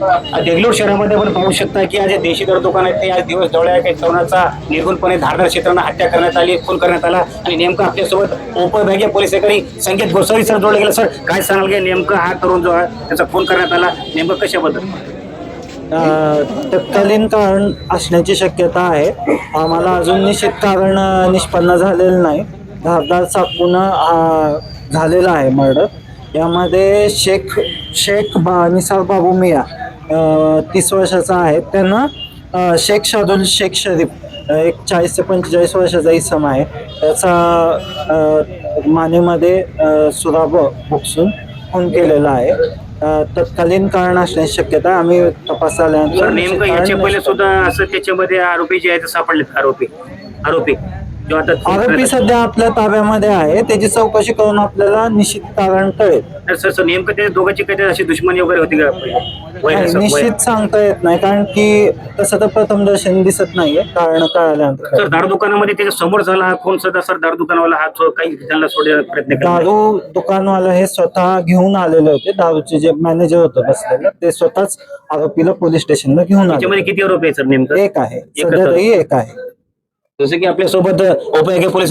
देगलूर शहरामध्ये आपण पाहू शकता की आज देशी दर दुकान आहेत. ते आज दिवस जवळ आहे काही तरुणाचा निर्गुणपणे धारदार क्षेत्रांना हत्या करण्यात आली खून करण्यात आला. आणि नेमकं आपल्यासोबत उपविभागीय पोलीस अधिकारी संकेत गोसावी सर जोडले गेले. सर काय सांगाल की नेमकं हा तरुण जो आहे त्याचा खून करण्यात आला. नेमकं कशाबद्दल? तत्कालीन कारण असण्याची शक्यता आहे. आम्हाला अजून निश्चित कारण निष्पन्न झालेलं नाही. धारदार चाकून झालेला आहे मर्डर. यामध्ये शेख शेख बा निसार बाबू मिया तीस वर्षाचा आहे. त्यांना शेख शादुल शेख शरीफ एक चाळीस ते पंचेचाळीस वर्षाचा इसम आहे. त्याचा मानेमध्ये सुराब भुकसून खून केलेला आहे. तत्कालीन कारण असण्याची शक्यता. आम्ही तपास सर आल्यानंतर नेमकं याच्या पहिले सुद्धा असं त्याच्यामध्ये आरोपी जे आहेत सापडलेत आरोपी. आरोपी. आरोपी सध्या आपल्या ताब्यामध्ये आहे. त्याची चौकशी करून आपल्याला निश्चित कारण कळेल. सर सर नेमकं ते दोघांची काही अशी दुश्मनी वगैरे होती का? वय नाही, असं- वय- निश्चित सांगता येत नाही. कारण की तसं तर प्रथम दर्शन दिसत नाहीये कारण कळाल्यानंतर. सर दारू दुकानामध्ये त्याच्यासमोर झाला हा खून सुद्धा सर दारू दुकानवाला हा काही त्यांना सोडण्याचा प्रयत्न केला दारू दुकानवाला हे स्वतः घेऊन आलेले होते. दारूचे जे मॅनेजर होते बसलेले ते स्वतःच आरोपीला पोलीस स्टेशनला घेऊन आले. त्याच्यामध्ये किती आरोपी आहे सर नेमकं? एक आहे. एकच सध्या तरी एक आहे. जसं की आपल्यासोबत उपयोगी पोलीस